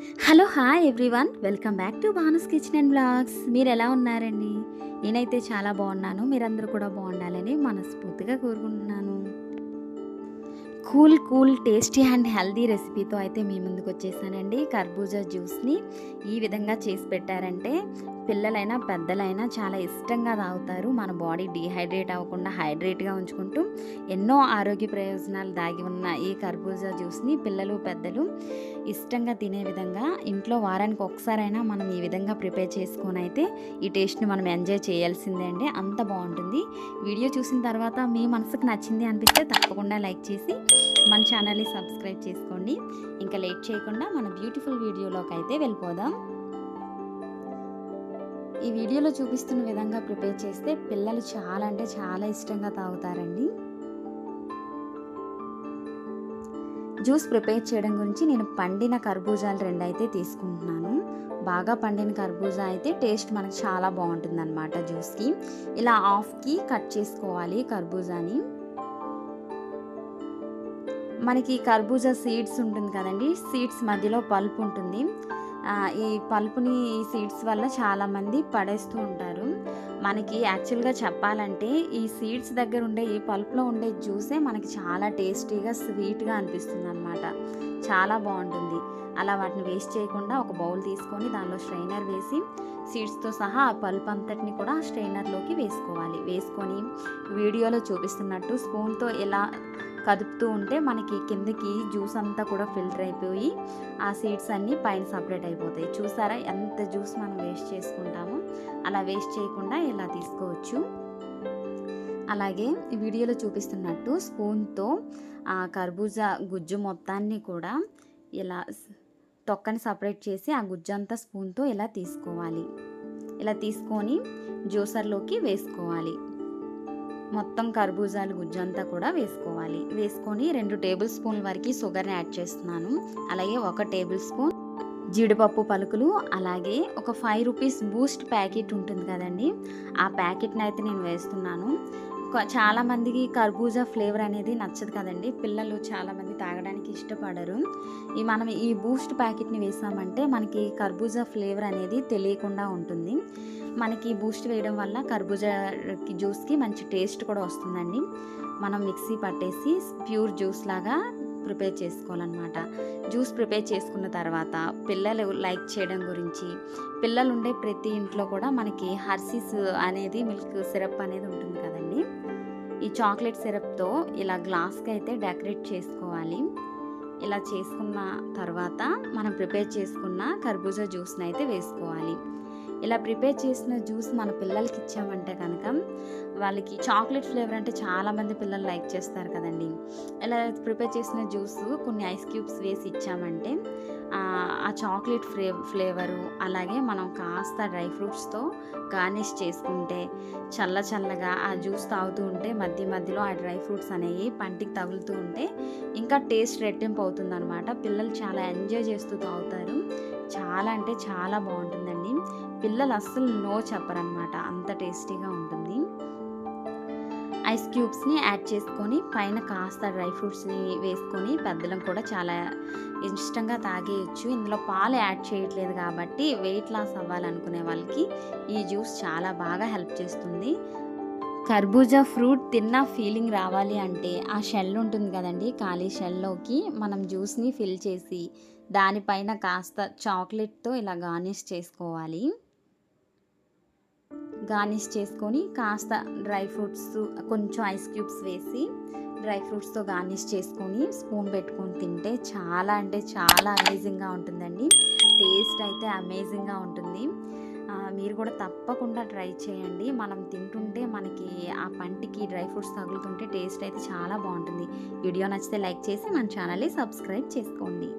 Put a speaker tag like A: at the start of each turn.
A: Hello hi everyone welcome back to Bhanu's kitchen and blogs. మీరు ఎలా ఉన్నారండి? నేనైతే చాలా బాగున్నాను. మీరందరూ కూడా బాగుండాలని మనస్ఫూర్తిగా కోరుకుంటున్నాను. Cool cool tasty and healthy రెసిపీతో అయితే మీ ముందుకు వచ్చేసానండి. కర్బూజా జ్యూస్ని ఈ విధంగా చేసి పెట్టారంటే పిల్లలైనా పెద్దలైనా చాలా ఇష్టంగా తాగుతారు. మన బాడీ డీహైడ్రేట్ అవ్వకుండా హైడ్రేట్గా ఉంచుకుంటూ ఎన్నో ఆరోగ్య ప్రయోజనాలు దాగి ఉన్న ఈ కర్బూజా జ్యూస్ని పిల్లలు పెద్దలు ఇష్టంగా తినే విధంగా ఇంట్లో వారానికి ఒకసారైనా మనం ఈ విధంగా ప్రిపేర్ చేసుకొని అయితే ఈ టేస్ట్ని మనం ఎంజాయ్ చేయాల్సిందే అండి. అంత బాగుంటుంది. వీడియో చూసిన తర్వాత మీ మనసుకు నచ్చింది అనిపిస్తే తప్పకుండా లైక్ చేసి మన ఛానల్ని సబ్స్క్రైబ్ చేసుకోండి. ఇంకా లేట్ చేయకుండా మన బ్యూటిఫుల్ వీడియోలోకి అయితే వెళ్ళిపోదాం. ఈ వీడియోలో చూపిస్తున్న విధంగా ప్రిపేర్ చేస్తే పిల్లలు చాలా అంటే చాలా ఇష్టంగా తాగుతారండి. జ్యూస్ ప్రిపేర్ చేయడం గురించి నేను పండిన కర్బూజాలు రెండు అయితే తీసుకుంటున్నాను. బాగా పండిన కర్బూజా అయితే టేస్ట్ మనకు చాలా బాగుంటుంది అనమాట జ్యూస్కి. ఇలా హాఫ్కి కట్ చేసుకోవాలి కర్బూజాని. మనకి కర్బూజా సీడ్స్ ఉంటుంది కదండి సీడ్స్ మధ్యలో పల్ప్ ఉంటుంది. ఈ పల్పుని సీడ్స్ వల్ల చాలామంది పడేస్తూ ఉంటారు. మనకి యాక్చువల్గా చెప్పాలంటే ఈ సీడ్స్ దగ్గర ఉండే ఈ పల్ప్లో ఉండే జ్యూసే మనకి చాలా టేస్టీగా స్వీట్గా అనిపిస్తుంది అనమాట చాలా బాగుంటుంది. అలా వాటిని వేస్ట్ చేయకుండా ఒక బౌల్ తీసుకొని దానిలో స్ట్రైనర్ వేసి సీడ్స్తో సహా ఆ పల్ప్ అంతటిని కూడా స్ట్రైనర్లోకి వేసుకోవాలి. వేసుకొని వీడియోలో చూపిస్తున్నట్టు స్పూన్తో ఎలా కదుపుతూ ఉంటే మనకి కిందకి జ్యూస్ అంతా కూడా ఫిల్టర్ అయిపోయి ఆ సీడ్స్ అన్నీ పైన సపరేట్ అయిపోతాయి. చూసారా? ఎంత జ్యూస్ మనం వేస్ట్ చేసుకుంటామో అలా వేస్ట్ చేయకుండా ఇలా తీసుకోవచ్చు. అలాగే వీడియోలో చూపిస్తున్నట్టు స్పూన్తో ఆ కర్బూజా గుజ్జు మొత్తాన్ని కూడా ఇలా తొక్కని సపరేట్ చేసి ఆ గుజ్జంతా స్పూన్తో ఇలా తీసుకోవాలి. ఇలా తీసుకొని జ్యూసర్లోకి వేసుకోవాలి. మొత్తం కర్బూజాలు గుజ్జంతా కూడా వేసుకోవాలి. వేసుకొని రెండు టేబుల్ స్పూన్ల వరకు షుగర్ని యాడ్ చేస్తున్నాను. అలాగే ఒక టేబుల్ స్పూన్ జీడిపప్పు పలుకులు అలాగే ఒక ఫైవ్ రూపీస్ బూస్ట్ ప్యాకెట్ ఉంటుంది కదండి. ఆ ప్యాకెట్ని అయితే నేను వేస్తున్నాను. చాలామందికి కర్బూజా ఫ్లేవర్ అనేది నచ్చదు కదండి. పిల్లలు చాలామంది తాగడానికి ఇష్టపడరు. ఈ మనం ఈ బూస్ట్ ప్యాకెట్ని వేసామంటే మనకి కర్బూజా ఫ్లేవర్ అనేది తెలియకుండా ఉంటుంది. మనకి బూస్ట్ వేయడం వల్ల కర్బూజా జ్యూస్కి మంచి టేస్ట్ కూడా వస్తుందండి. మనం మిక్సీ పట్టేసి ప్యూర్ జ్యూస్ లాగా ప్రిపేర్ చేసుకోవాలన్నమాట. జ్యూస్ ప్రిపేర్ చేసుకున్న తర్వాత పిల్లలు లైక్ చేయడం గురించి పిల్లలు ఉండే ప్రతి ఇంట్లో కూడా మనకి హర్సీస్ అనేది మిల్క్ సిరప్ అనేది ఉంటుంది కదండి. ఈ చాక్లెట్ సిరప్తో ఇలా గ్లాస్కి అయితే డెకరేట్ చేసుకోవాలి. ఇలా చేసుకున్న తర్వాత మనం ప్రిపేర్ చేసుకున్న కర్బూజా జ్యూస్ని అయితే వేసుకోవాలి. ఇలా ప్రిపేర్ చేసిన జ్యూస్ మన పిల్లలకి ఇచ్చామంటే కనుక వాళ్ళకి చాక్లెట్ ఫ్లేవర్ అంటే చాలామంది పిల్లలు లైక్ చేస్తారు కదండి. ఇలా ప్రిపేర్ చేసిన జ్యూస్ కొన్ని ఐస్ క్యూబ్స్ వేసి ఇచ్చామంటే ఆ చాక్లెట్ ఫ్లే ఫ్లేవరు అలాగే మనం కాస్త డ్రై ఫ్రూట్స్తో గార్నిష్ చేసుకుంటే చల్ల చల్లగా ఆ జ్యూస్ తాగుతూ ఉంటే మధ్య మధ్యలో ఆ డ్రై ఫ్రూట్స్ అనేవి పంటికి తగులుతూ ఉంటే ఇంకా టేస్ట్ రెట్టింపు అవుతుందన్నమాట. పిల్లలు చాలా ఎంజాయ్ చేస్తూ తాగుతారు. చాలా అంటే చాలా బాగుంటుందండి. పిల్లలు అస్సలు నో చెప్పరనమాట. అంత టేస్టీగా ఉంటుంది. ఐస్ క్యూబ్స్ని యాడ్ చేసుకొని పైన కాస్త డ్రై ఫ్రూట్స్ని వేసుకొని పెద్దలం కూడా చాలా ఇష్టంగా తాగేయచ్చు. ఇందులో పాలు యాడ్ చేయట్లేదు కాబట్టి వెయిట్ లాస్ అవ్వాలనుకునే వాళ్ళకి ఈ జ్యూస్ చాలా బాగా హెల్ప్ చేస్తుంది. కర్బూజా ఫ్రూట్ తిన్న ఫీలింగ్ రావాలి అంటే ఆ షెల్ ఉంటుంది కదండి ఖాళీ షెల్లోకి మనం జ్యూస్ని ఫిల్ చేసి దానిపైన కాస్త చాక్లెట్తో ఇలా గార్నిష్ చేసుకోవాలి. గార్నిష్ చేసుకొని కాస్త డ్రై ఫ్రూట్స్ కొంచెం ఐస్ క్యూబ్స్ వేసి డ్రై ఫ్రూట్స్తో గార్నిష్ చేసుకొని స్పూన్ పెట్టుకొని తింటే చాలా అంటే చాలా అమేజింగ్గా ఉంటుందండి. టేస్ట్ అయితే అమేజింగ్గా ఉంటుంది. మీరు కూడా తప్పకుండా ట్రై చేయండి. మనం తింటుంటే మనకి ఆ పంటికి డ్రై ఫ్రూట్స్ తగులుతుంటే టేస్ట్ అయితే చాలా బాగుంటుంది. వీడియో నచ్చితే లైక్ చేసి మన ఛానల్ని సబ్స్క్రైబ్ చేసుకోండి.